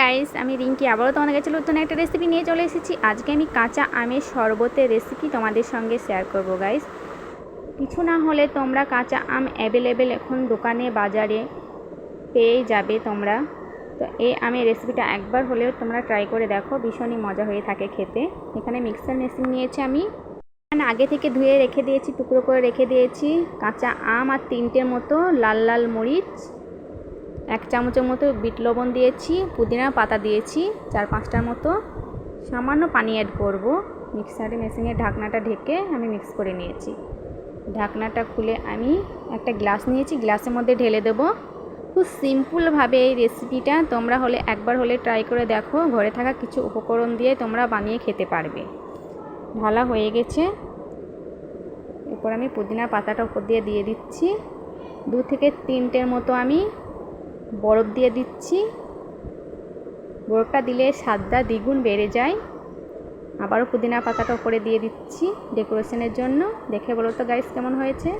Guys আমি রিঙ্কি আবারও তোমাদের কাছে নতুন একটা রেসিপি নিয়ে চলে এসেছি। আজকে আমি কাঁচা আমের শরবতের রেসিপি তোমাদের সঙ্গে শেয়ার করব গাইস কিছু না হলে তোমরা কাঁচা আম অ্যাভেলেবেল এখন দোকানে, বাজারে পেয়ে যাবে তোমরা। তো এই আমের রেসিপিটা একবার হলেও তোমরা ট্রাই করে দেখো, ভীষণই মজা হয়ে থাকে খেতে। এখানে মিক্সার মেশিন নিয়েছি আমি। এখানে আগে থেকে ধুয়ে রেখে দিয়েছি, টুকরো করে রেখে দিয়েছি। কাঁচা আম আর তিনটের মতো লাল লাল মরিচ। এক চামচের মতো বিট লবণ দিয়েছি, পুদিনা পাতা দিয়েছি, চার পাঁচটার মতো। সামান্য পানি অ্যাড করব। মিক্সারে মেশিনের ঢাকনাটা ঢেকে আমি মিক্স করে নিয়েছি। ঢাকনাটা খুলে আমি একটা গ্লাস নিয়েছি, গ্লাসের মধ্যে ঢেলে দেবো। খুব সিম্পলভাবে এই রেসিপিটা তোমরা হলে একবার হলে ট্রাই করে দেখো। ঘরে থাকা কিছু উপকরণ দিয়ে তোমরা বানিয়ে খেতে পারবে। ঢালা হয়ে গেছে। এরপর আমি পুদিনা পাতাটা উপর দিয়ে দিয়ে দিচ্ছি। দু থেকে তিনটের মতো আমি বরফ দিয়ে দিচ্ছি। বরফটা দিলে স্বাদটা দ্বিগুণ বেড়ে যায়। আবারও পুদিনা পাতাটা উপরে দিয়ে দিচ্ছি ডেকোরেশনের জন্য। দেখে বলো তো গাইস কেমন হয়েছে?